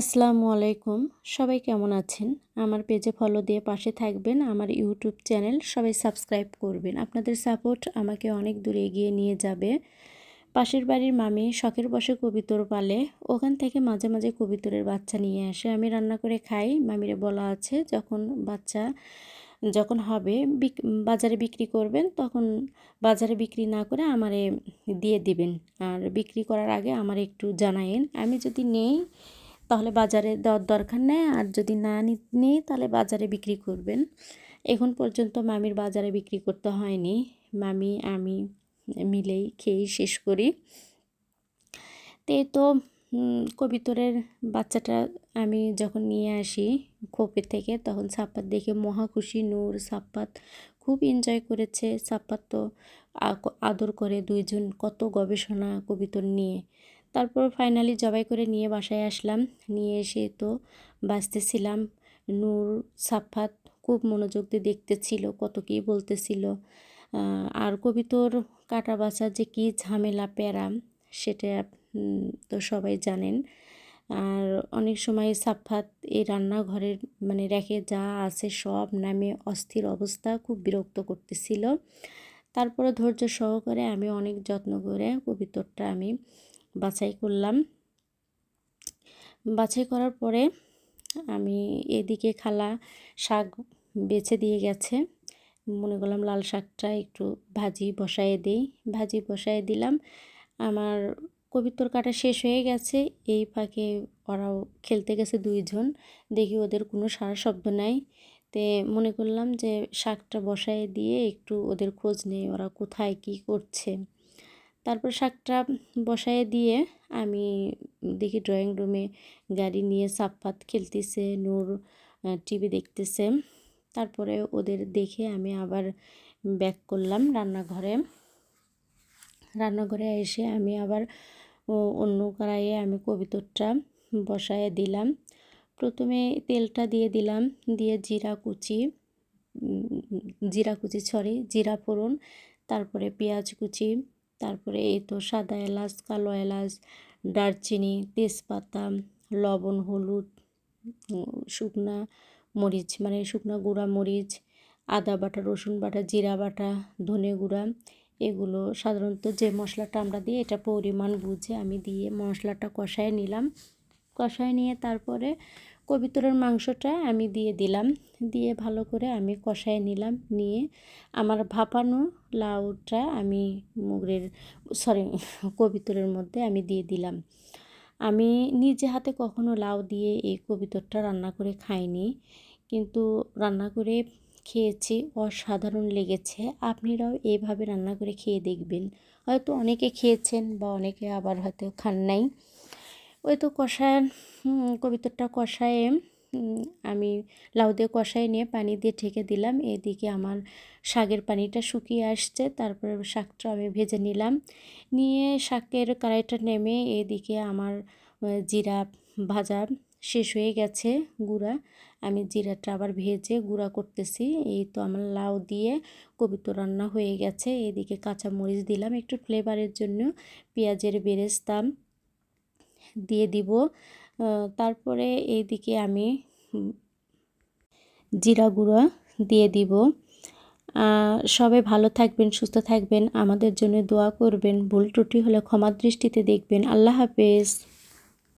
আসসালামু আলাইকুম। সবাই কেমন আছেন? আমার পেজে ফলো দিয়ে পাশে থাকবেন। আমার ইউটিউব চ্যানেল সবাই সাবস্ক্রাইব করবেন। আপনাদের সাপোর্ট আমাকে অনেক দূরে এগিয়ে নিয়ে যাবে। পাশের বাড়ির মামি শখের বসে কবিতর পালে। ওখান থেকে মাঝে মাঝে কবিতরের বাচ্চা নিয়ে আসে। আমি রান্না করে খাই। মামিরে বলা আছে, যখন বাচ্চা যখন হবে বাজারে বিক্রি করবেন, তখন বাজারে বিক্রি না করে আমারে দিয়ে দিবেন। আর বিক্রি করার আগে আমার একটু জানায়েন। আমি যদি নেই তাহলে বাজারে দেওয়ার দরকার নেই। আর যদি না নিই, তাহলে বাজারে বিক্রি করবেন। এখন পর্যন্ত মামির বাজারে বিক্রি করতে হয়নি। মামি, আমি মিলেই খেয়েই শেষ করি। তো তো কবিতরের বাচ্চাটা আমি যখন নিয়ে আসি খোপের থেকে, তখন সাপ্পাত দেখে মহা খুশি নূর। সাপ্পাত খুব এনজয় করেছে। সাপ্পাত তো আদর করে দুইজন। কত গবেষণা কবিতর নিয়ে। তারপর ফাইনালি জবাই করে নিয়ে বাসায় আসলাম। নিয়ে এসে তো বাঁচতেছিলাম। নূর, সাফাত খুব মনোযোগ দিয়ে দেখতেছিল, কত কী বলতেছিল। আর কবিতর কাটা বাছার যে কী ঝামেলা, প্যারা, সেটা তো সবাই জানেন। আর অনেক সময় সাফাত এই রান্নাঘরের মানে রেখে যা আছে সব নামে অস্থির অবস্থা, খুব বিরক্ত করতেছিল। তারপরে ধৈর্য সহকারে আমি অনেক যত্ন করে কবিতরটা আমি বাছাই করলাম। বাছাই করার পরে আমি এদিকে খালা শাক বেছে দিয়ে গেছে। মনে করলাম লাল শাকটা একটু ভাজি বসায়ে দিই। ভাজি বসায় দিলাম। আমার কবিতর কাটা শেষ হয়ে গেছে। এই ফাঁকে ওরাও খেলতে গেছে দুইজন। দেখি ওদের কোনো সারা শব্দ নাই। তে মনে করলাম যে শাকটা বসায় দিয়ে একটু ওদের খোঁজ নেই, ওরা কোথায় কি করছে। তারপর শাকটা বসায় দিয়ে আমি দেখি ড্রয়িং রুমে গাড়ি নিয়ে সাফাত খেলতেছে, নূর টিভি দেখতেছে। তারপরে ওদের দেখে আমি আবার ব্যাক করলাম রান্নাঘরে। রান্নাঘরে এসে আমি আবার অন্য কড়াইয়ে আমি কবিতরটা বসায় দিলাম। প্রথমে তেলটা দিয়ে দিলাম, দিয়ে জিরা কুচি জিরা কুচি সরি জিরা ফোড়ন, তারপরে পেঁয়াজ কুচি তারপরে এই তো সাদা এলাচ, কালো এলাচ, দারচিনি, তেজপাতা, লবণ, হলুদ, শুকনা মরিচ মানে শুকনো গুঁড়া মরিচ, আদা বাটা, রসুন বাটা, জিরা বাটা, ধনে গুঁড়া, এগুলো সাধারণত যে মশলাটা আমরা দিই এটা পরিমাণ বুঝে আমি দিয়ে মশলাটা কষায় নিলাম। কষায় নিয়ে তারপরে কবিতরের মাংসটা আমি দিয়ে দিলাম। দিয়ে ভালো করে আমি কষায় নিলাম। নিয়ে আমার ভাপানো লাউটা আমি মুগরের সরি কবিতরের মধ্যে আমি দিয়ে দিলাম। আমি নিজে হাতে কখনো লাউ দিয়ে এই কবিতরটা রান্না করে খাইনি। কিন্তু রান্না করে খেয়েছি, অসাধারণ লেগেছে। আপনারাও এইভাবে রান্না করে খেয়ে দেখবেন। হয়তো অনেকে খেয়েছেন বা অনেকে আবার হয়তো খান নাই। ওই তো কষায় কবিতরটা কষায়ে আমি লাউ দিয়ে কষাই নিয়ে পানি দিয়ে ঢেকে দিলাম। এদিকে আমার শাকের পানিটা শুকিয়ে আসছে, তারপরে শাকটা আমি ভেজে নিলাম। নিয়ে শাকের কড়াইটা নেমে এদিকে আমার জিরা ভাজা শেষ হয়ে গেছে, গুঁড়া। আমি জিরাটা আবার ভেজে গুঁড়া করতেছি। এই তো আমার লাউ দিয়ে কবিতো রান্না হয়ে গেছে। এদিকে কাঁচা মরিচ দিলাম একটু ফ্লেভারের জন্য, পেঁয়াজের বেরেস্তাম দিয়ে দিব। তারপরে এইদিকে আমি জিরা গুঁড়া দিয়ে দিব। সবাই ভালো থাকবেন, সুস্থ থাকবেন। আমাদের জন্য দোয়া করবেন। ভুল ত্রুটি হলে ক্ষমা দৃষ্টিতে দেখবেন। আল্লাহ হাফেজ।